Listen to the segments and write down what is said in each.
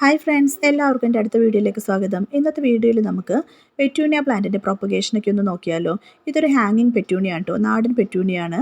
Hi friends എല്ലാവർക്കും എന്റെ അടുത്ത വീഡിയോയിലേക്ക് സ്വാഗതം. ഇന്നത്തെ വീഡിയോയിൽ നമുക്ക് പെറ്റൂണിയ പ്ലാന്റിന്റെ പ്രൊപ്പഗേഷനൊക്കെ ഒന്ന് നോക്കിയാലോ. ഇതൊരു ഹാങ്ങിങ് പെറ്റൂണിയാണ് കേട്ടോ നാടൻ പെറ്റൂണിയാണ്.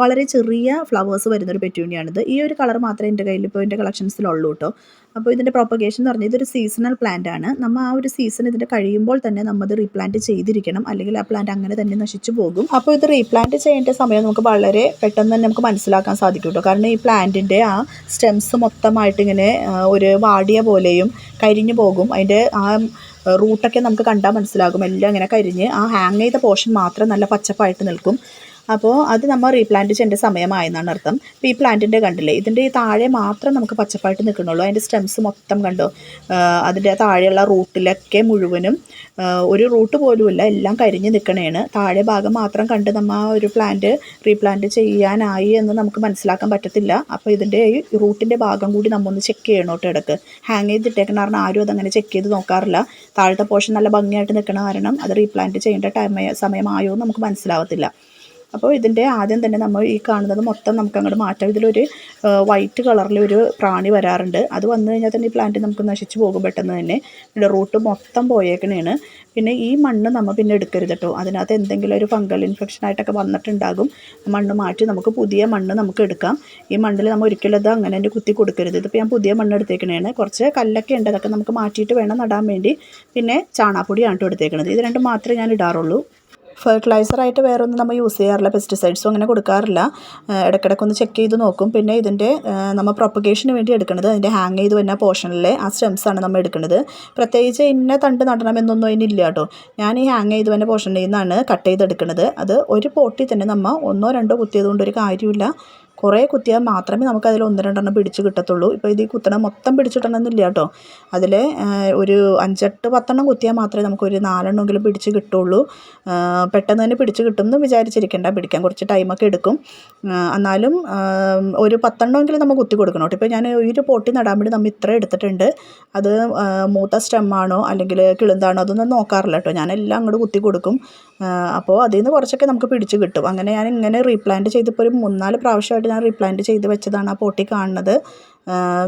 വളരെ ചെറിയ ഫ്ലവേഴ്സ് വരുന്നൊരു പെറ്റൂണിയാണിത്. ഈ ഒരു കളർ മാത്രമേ എന്റെ കയ്യിൽ ഇപ്പോൾ എന്റെ കളക്ഷൻസിലുള്ളൂ കേട്ടോ അപ്പോൾ ഇതിന്റെ പ്രൊപ്പഗേഷൻ എന്ന് പറഞ്ഞാൽ ഇതൊരു സീസണൽ പ്ലാന്റ് ആണ്. നമ്മൾ ആ ഒരു സീസൺ ഇതിന്റെ കഴിയുമ്പോൾ തന്നെ നമ്മൾ റീപ്ലാന്റ് ചെയ്തിരിക്കണം. അല്ലെങ്കിൽ ആ പ്ലാന്റ് അങ്ങനെ തന്നെ നശിച്ചു പോകും. അപ്പോൾ ഇത് റീപ്ലാന്റ് ചെയ്യേണ്ട സമയം നമുക്ക് വളരെ പെട്ടെന്ന് തന്നെ നമുക്ക് മനസ്സിലാക്കാൻ സാധിക്കും കേട്ടോ കാരണം ഈ പ്ലാന്റിന്റെ ആ സ്റ്റെംസ് മൊത്തമായിട്ട് ഇങ്ങനെ ഒരു വാടിയ പോലെയും കരിഞ്ഞു പോകും. അതിന്റെ ആ റൂട്ടൊക്കെ നമുക്ക് കണ്ടാൽ മനസ്സിലാകും. എല്ലാം ഇങ്ങനെ കരിഞ്ഞ് ആ ഹാങ് ചെയ്ത പോർഷൻ മാത്രം നല്ല പച്ചപ്പായിട്ട് നിൽക്കും. അപ്പോൾ അത് നമ്മൾ റീപ്ലാന്റ് ചെയ്യേണ്ട സമയമായെന്നാണ് അർത്ഥം. ഈ പ്ലാന്റിന്റെ കണ്ടില്ലേ ഇതിന്റെ ഈ താഴെ മാത്രം നമുക്ക് പച്ചപ്പായിട്ട് നിൽക്കണുള്ളൂ അതിന്റെ സ്റ്റെംസ് മൊത്തം കണ്ടോ? അതിന്റെ താഴെയുള്ള റൂട്ടിലൊക്കെ മുഴുവനും ഒരു റൂട്ട് പോലുമില്ല എല്ലാം കരിഞ്ഞ് നിൽക്കണേണ്. താഴെ ഭാഗം മാത്രം കണ്ട് നമ്മൾ ആ ഒരു പ്ലാന്റ് റീപ്ലാന്റ് ചെയ്യാനായി എന്ന് നമുക്ക് മനസ്സിലാക്കാൻ പറ്റത്തില്ല. അപ്പോൾ ഇതിന്റെ ഈ റൂട്ടിന്റെ ഭാഗം കൂടി നമ്മൊന്ന് ചെക്ക് ചെയ്യണം കേട്ടോ ഇടയ്ക്ക് ഹാങ് ചെയ്തിട്ടേക്കണ കാരണം ആരും അതങ്ങനെ ചെക്ക് ചെയ്ത് നോക്കാറില്ല. താഴത്തെ പോർഷൻ നല്ല ഭംഗിയായിട്ട് നിൽക്കണ കാരണം അത് റീപ്ലാന്റ് ചെയ്യേണ്ട ടൈം സമയമായോ നമുക്ക് മനസ്സിലാവത്തില്ല. അപ്പോൾ ഇതിന്റെ ആദ്യം തന്നെ നമ്മൾ ഈ കാണുന്നത് മൊത്തം നമുക്ക് അങ്ങോട്ട് മാറ്റാം. ഇതിലൊരു വൈറ്റ് കളറിൽ ഒരു പ്രാണി വരാറുണ്ട്. അത് വന്നു കഴിഞ്ഞാൽ തന്നെ ഈ പ്ലാന്റ് നമുക്ക് നശിച്ചു പോകും പെട്ടെന്ന് തന്നെ. ഇതിന്റെ റൂട്ട് മൊത്തം പോയേക്കണേണ്. പിന്നെ ഈ മണ്ണ് നമ്മൾ പിന്നെ എടുക്കരുത് കേട്ടോ. അതിനകത്ത് എന്തെങ്കിലും ഒരു ഫംഗൽ ഇൻഫെക്ഷൻ ആയിട്ടൊക്കെ വന്നിട്ടുണ്ടാകും. മണ്ണ് മാറ്റി നമുക്ക് പുതിയ മണ്ണ് നമുക്ക് എടുക്കാം. ഈ മണ്ണിൽ നമ്മൾ ഒരിക്കലും അത് അങ്ങനെ തന്നെ കുത്തി കൊടുക്കരുത്. ഇതിപ്പോൾ ഞാൻ പുതിയ മണ്ണ് എടുത്തേക്കണേണ്. കുറച്ച് കല്ലൊക്കെ ഉണ്ട്. അതൊക്കെ നമുക്ക് മാറ്റിയിട്ട് വേണം നടാൻ വേണ്ടി. പിന്നെ ചാണാപ്പൊടിയാണ് കേട്ടോ എടുത്തേക്കണത്. ഇത് രണ്ടും മാത്രമേ ഞാൻ ഇടാറുള്ളൂ. ഫെർട്ടിലൈസറായിട്ട് വേറെ ഒന്നും നമ്മൾ യൂസ് ചെയ്യാറില്ല. പെസ്റ്റിസൈഡ്സും അങ്ങനെ കൊടുക്കാറില്ല. ഇടയ്ക്കിടയ്ക്ക് ഒന്ന് ചെക്ക് ചെയ്ത് നോക്കും. പിന്നെ ഇതിന്റെ നമ്മൾ പ്രൊപ്പഗേഷന് വേണ്ടി എടുക്കുന്നത് അതിന്റെ ഹാങ് ചെയ്ത് വരുന്ന പോർഷനിലെ ആ സ്റ്റെംസാണ് നമ്മൾ എടുക്കുന്നത് പ്രത്യേകിച്ച് ഇന്ന തണ്ട് നടണമെന്നൊന്നും അതിനില്ല കേട്ടോ. ഞാൻ ഈ ഹാങ് ചെയ്ത് വരുന്ന പോർഷനിൽ നിന്നാണ് കട്ട് ചെയ്തെടുക്കുന്നത് അത് ഒരു പോട്ടിൽ തന്നെ നമ്മൾ ഒന്നോ രണ്ടോ കുത്തിയത് കൊണ്ട് ഒരു കാര്യമില്ല കുറേ കുത്തിയാൽ മാത്രമേ നമുക്ക് അതിൽ ഒന്ന് രണ്ടെണ്ണം പിടിച്ച് കിട്ടത്തുള്ളൂ. ഇപ്പോൾ ഇത് ഈ കുത്തണ മൊത്തം പിടിച്ചിട്ടണമെന്നില്ല കേട്ടോ. അതിൽ ഒരു അഞ്ചെട്ട് പത്തെണ്ണം കുത്തിയാൽ മാത്രമേ നമുക്കൊരു നാലെണ്ണമെങ്കിലും പിടിച്ച് കിട്ടുള്ളൂ. പെട്ടെന്ന് തന്നെ പിടിച്ച് കിട്ടും എന്ന് വിചാരിച്ചിരിക്കേണ്ട. പിടിക്കാൻ കുറച്ച് ടൈമൊക്കെ എടുക്കും. എന്നാലും ഒരു പത്തെണ്ണമെങ്കിലും നമുക്ക് കുത്തി കൊടുക്കണം കേട്ടോ. ഇപ്പോൾ ഞാൻ ഒരു പൊട്ടി നടാൻ വേണ്ടി നമ്മൾ ഇത്ര എടുത്തിട്ടുണ്ട്. അത് മൂത്ത സ്റ്റെമ്മാണോ അല്ലെങ്കിൽ കിളുന്താണോ അതൊന്നും നോക്കാറില്ല കേട്ടോ. ഞാനെല്ലാം അങ്ങോട്ട് കുത്തി കൊടുക്കും. അപ്പോൾ അതിൽ നിന്ന് കുറച്ചൊക്കെ നമുക്ക് പിടിച്ച് കിട്ടും. അങ്ങനെ ഞാൻ ഇങ്ങനെ റീപ്ലാന്റ് ചെയ്തിപ്പോൾ ഒരു മൂന്നാൽ പ്രാവശ്യമായിട്ട് ഞാൻ റീപ്ലാന്റ് ചെയ്ത് വെച്ചതാണ് ആ പോട്ടി കാണുന്നത്.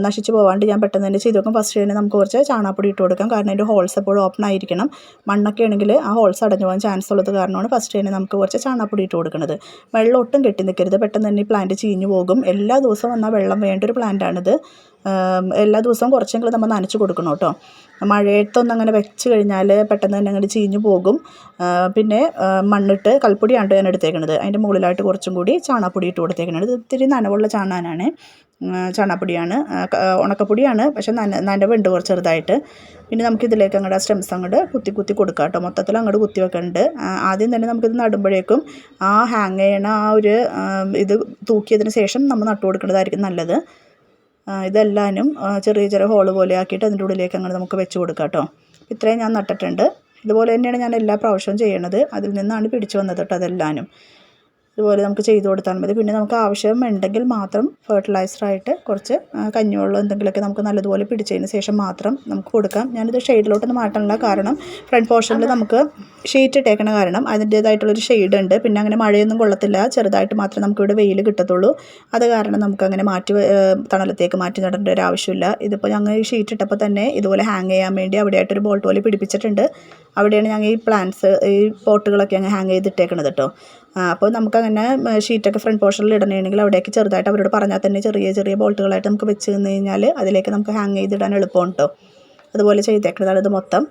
നശിച്ചു പോകാണ്ട് ഞാൻ പെട്ടെന്ന് തന്നെ ചെയ്ത് വെക്കും ഫസ്റ്റ് തന്നെ നമുക്ക് കുറച്ച് ചാണാപ്പൊടി ഇട്ട് കൊടുക്കാം. കാരണം അതിന്റെ ഹോൾസ് എപ്പോഴും ഓപ്പൺ ആയിരിക്കണം. മണ്ണൊക്കെ ആണെങ്കിൽ ആ ഹോൾസ് അടഞ്ഞു പോകാൻ ചാൻസ് ഉള്ളത് കാരണമാണ് ഫസ്റ്റ് തന്നെ നമുക്ക് കുറച്ച് ചാണാപ്പൊടി ഇട്ട് കൊടുക്കുന്നത്. വെള്ളം ഒട്ടും കെട്ടി നിൽക്കരുത്. പെട്ടെന്ന് തന്നെ ഈ പ്ലാന്റ് ചീഞ്ഞു പോകും. എല്ലാ ദിവസവും വന്നാൽ വെള്ളം വേണ്ട ഒരു പ്ലാന്റാണിത് എല്ലാ ദിവസവും കുറച്ചെങ്കിലും നമ്മൾ നനച്ച് കൊടുക്കണം കേട്ടോ. മഴയത്തൊന്നും അങ്ങനെ വെച്ച് കഴിഞ്ഞാൽ പെട്ടെന്ന് തന്നെ അങ്ങോട്ട് ചീഞ്ഞു പോകും. പിന്നെ മണ്ണിട്ട് കൽപ്പൊടിയാണ് ഞാൻ എടുത്തേക്കുന്നത് അതിന്റെ മുകളിലായിട്ട് കുറച്ചും കൂടി ചാണാപ്പൊടി ഇട്ട് കൊടുത്തേക്കുന്നത് ഇത് ഇത്തിരി നനവുള്ള ചാണാനാണ് ചാണകപ്പൊടിയാണ് ഉണക്കപ്പൊടിയാണ്. പക്ഷെ നന നനവുണ്ട് കുറച്ച് ചെറുതായിട്ട്. പിന്നെ നമുക്ക് ഇതിലേക്ക് അങ്ങോട്ട് ആ സ്റ്റെംസ് അങ്ങോട്ട് കുത്തി കുത്തി കൊടുക്കാം കേട്ടോ മൊത്തത്തിൽ അങ്ങോട്ട് കുത്തി വെക്കുന്നുണ്ട് ആദ്യം തന്നെ നമുക്കിത് നടുമ്പോഴേക്കും ആ ഹാങ് ചെയ്യണ ആ ഒരു ഇത് തൂക്കിയതിന് ശേഷം നമ്മൾ നട്ടു കൊടുക്കേണ്ടതായിരിക്കും നല്ലത്. ഇതെല്ലാനും ചെറിയ ചെറിയ ഹോൾ പോലെ ആക്കിയിട്ട് അതിന്റെ ഉള്ളിലേക്ക് അങ്ങനെ നമുക്ക് വെച്ച് കൊടുക്കാം കേട്ടോ ഇത്രയും ഞാൻ നട്ടിട്ടുണ്ട്. ഇതുപോലെ തന്നെയാണ് ഞാൻ എല്ലാ പ്രാവശ്യവും ചെയ്യണത്. അതിൽ നിന്നാണ് പിടിച്ചു വന്നത് കേട്ടോ അതെല്ലാനും. ഇതുപോലെ നമുക്ക് ചെയ്തു കൊടുത്താൽ മതി. പിന്നെ നമുക്ക് ആവശ്യം ഉണ്ടെങ്കിൽ മാത്രം ഫെർട്ടിലൈസറായിട്ട് കുറച്ച് കഞ്ഞിവെള്ളം എന്തെങ്കിലുമൊക്കെ നമുക്ക് നല്ലതുപോലെ പിടിച്ചതിന് ശേഷം മാത്രം നമുക്ക് കൊടുക്കാം. ഞാനിത് ഷെയ്ഡിലോട്ടൊന്നും മാറ്റാനുള്ള കാരണം ഫ്രണ്ട് പോർഷനിൽ നമുക്ക് ഷീറ്റ് ഇട്ടേക്കണ കാരണം അതിന്റേതായിട്ടുള്ളൊരു ഷെയ്ഡ് ഉണ്ട് പിന്നെ അങ്ങനെ മഴയൊന്നും കൊള്ളത്തില്ല. ചെറുതായിട്ട് മാത്രമേ നമുക്കിവിടെ വെയിൽ കിട്ടത്തുള്ളൂ. അത് കാരണം നമുക്ക് അങ്ങനെ മാറ്റി തണലത്തേക്ക് മാറ്റി നടേണ്ട ഒരു ആവശ്യമില്ല. ഇതിപ്പോൾ ഞങ്ങൾ ഈ ഷീറ്റ് ഇട്ടപ്പോൾ തന്നെ ഇതുപോലെ ഹാങ് ചെയ്യാൻ വേണ്ടി അവിടെയായിട്ടൊരു ബോൾട്ട് പോലെ പിടിപ്പിച്ചിട്ടുണ്ട്. അവിടെയാണ് ഞങ്ങൾ ഈ പ്ലാന്റ്സ് ഈ പോട്ടുകളൊക്കെ അങ്ങ് ഹാങ് ചെയ്തിട്ടേക്കണത് കേട്ടോ അപ്പോൾ നമുക്കങ്ങനെ ഷീറ്റൊക്കെ ഫ്രണ്ട് പോർഷനിൽ ഇടണമെങ്കിൽ അവിടേക്ക് ചെറുതായിട്ട് അവരോട് പറഞ്ഞാൽ തന്നെ ചെറിയ ചെറിയ ബോൾട്ടുകളായിട്ട് നമുക്ക് വെച്ച് കഴിഞ്ഞാൽ അതിലേക്ക് നമുക്ക് ഹാങ് ചെയ്തിടാൻ എളുപ്പമുണ്ട് കേട്ടോ അതുപോലെ ചെയ്തേക്കുന്നതാണ് ഇത് മൊത്തം.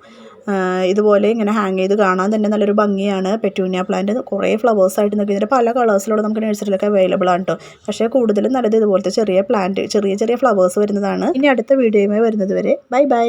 ഇതുപോലെ ഇങ്ങനെ ഹാങ് ചെയ്ത് കാണാൻ തന്നെ നല്ലൊരു ഭംഗിയാണ് പെറ്റൂനിയ പ്ലാന്റ് കുറേ ഫ്ലവേഴ്സായിട്ട് നിൽക്കുക ഇതിന്റെ പല കളേഴ്സിലൂടെ നമുക്ക് നഴ്സറിയിലൊക്കെ അവൈലബിൾ ആണ് കേട്ടോ പക്ഷേ കൂടുതലും നല്ലത് ഇതുപോലത്തെ ചെറിയ പ്ലാന്റ് ചെറിയ ചെറിയ ഫ്ലവേഴ്സ് വരുന്നതാണ്. ഇനി അടുത്ത വീഡിയോയുമായി വരുന്നത് വരെ. Bye bye